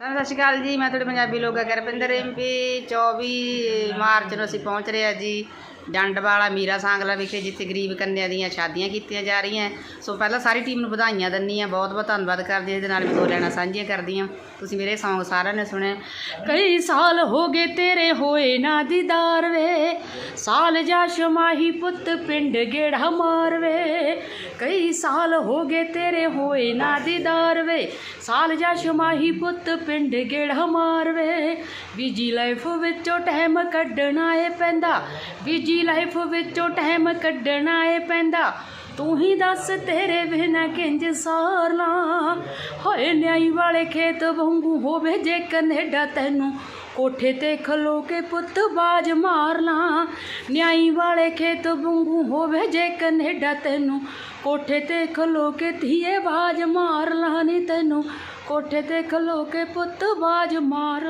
ਸਤਿ ਸ਼੍ਰੀ ਅਕਾਲ ਜੀ, ਮੈਂ ਤੁਹਾਡੇ ਪੰਜਾਬੀ ਲੋਗਾ ਕਰਪਿੰਦਰ ਐਮਪੀ 24 ਮਾਰਚ ਨੂੰ ਅਸੀਂ ਪਹੁੰਚ ਰਹੇ ਹਾਂ ਜੀ। ਡੰਡਵਾਲਾ ਮੀਰਾ ਸਾਂਗਲਾ ਵਿਖੇ ਜਿੱਥੇ ਗਰੀਬ ਕੰਨਿਆ ਦੀਆਂ ਸ਼ਾਦੀਆਂ ਕੀਤੀਆਂ ਜਾ ਰਹੀਆਂ ਸੋ ਪਹਿਲਾਂ ਸਾਰੀ ਟੀਮ ਨੂੰ ਵਧਾਈਆਂ ਦਿੰਦੀ ਹਾਂ। ਬਹੁਤ ਬਹੁਤ ਧੰਨਵਾਦ ਕਰਦੀ ਇਹਦੇ ਨਾਲ ਵੀ ਦੋ ਲੈਣਾ ਸਾਂਝੀਆਂ ਕਰਦੀ ਹਾਂ ਤੁਸੀਂ ਮੇਰੇ ਸੌਂਗ ਸਾਰਿਆਂ ਨੇ ਸੁਣੇ ਕਈ ਸਾਲ ਹੋ ਗਏ ਤੇਰੇ ਹੋਏ ਨਾ ਦੀਦਾਰ ਵੇ। ਸਾਲ ਜਾ ਸ਼ਮਾਹੀ ਪੁੱਤ ਪਿੰਡ ਗੇੜਾ ਮਾਰਵੇ ਕਈ ਸਾਲ ਹੋ ਗਏ ਤੇਰੇ ਹੋਏ ਨਾ ਦੀਦਾਰ ਵੇ। ਸਾਲ ਜਾ ਸ਼ਮਾਹੀ ਪੁੱਤ ਪਿੰਡ ਗੇੜਾ ਮਾਰਵੇ ਬੀਜੀ ਲਾਈਫ ਵਿੱਚੋਂ ਟਾਈਮ ਕੱਢਣਾ ਏ ਪੈਂਦਾ। ਬੀਜੀ ਲਾਈਫ ਵਿੱਚੋਂ ਟਾਈਮ ਕੱਢਣਾ ਏ ਪੈਂਦਾ। ਤੂੰ ਹੀ ਦੱਸ ਤੇਰੇ ਬਿਨਾ ਕਿੰਜ ਸਾਰਨਾ ਹੋਏ ਨਿਆਈ ਵਾਲੇ ਖੇਤ ਵਾਂਗੂ ਹੋਵੇ ਜੇ ਕੈਨੇਡਾ ਤੈਨੂੰ ਕੋਠੇ ਤੇ ਖਲੋ ਕੇ ਪੁੱਤ ਬਾਜ ਮਾਰ ਲਾਂ। ਨਿਆਈ ਵਾਲੇ ਖੇਤ ਵਾਂਗੂ ਹੋਵੇ ਜੇ ਕੈਨੇਡਾ ਤੈਨੂੰ ਕੋਠੇ ਤੇ ਖਲੋ ਕੇ ਧੀਏ ਬਾਜ ਮਾਰ ਲਾਂ। ਨੀ ਤੈਨੂੰ ਕੋਠੇ ਤੇ ਖਲੋ ਕੇ ਪੁੱਤ ਬਾਜ ਮਾਰ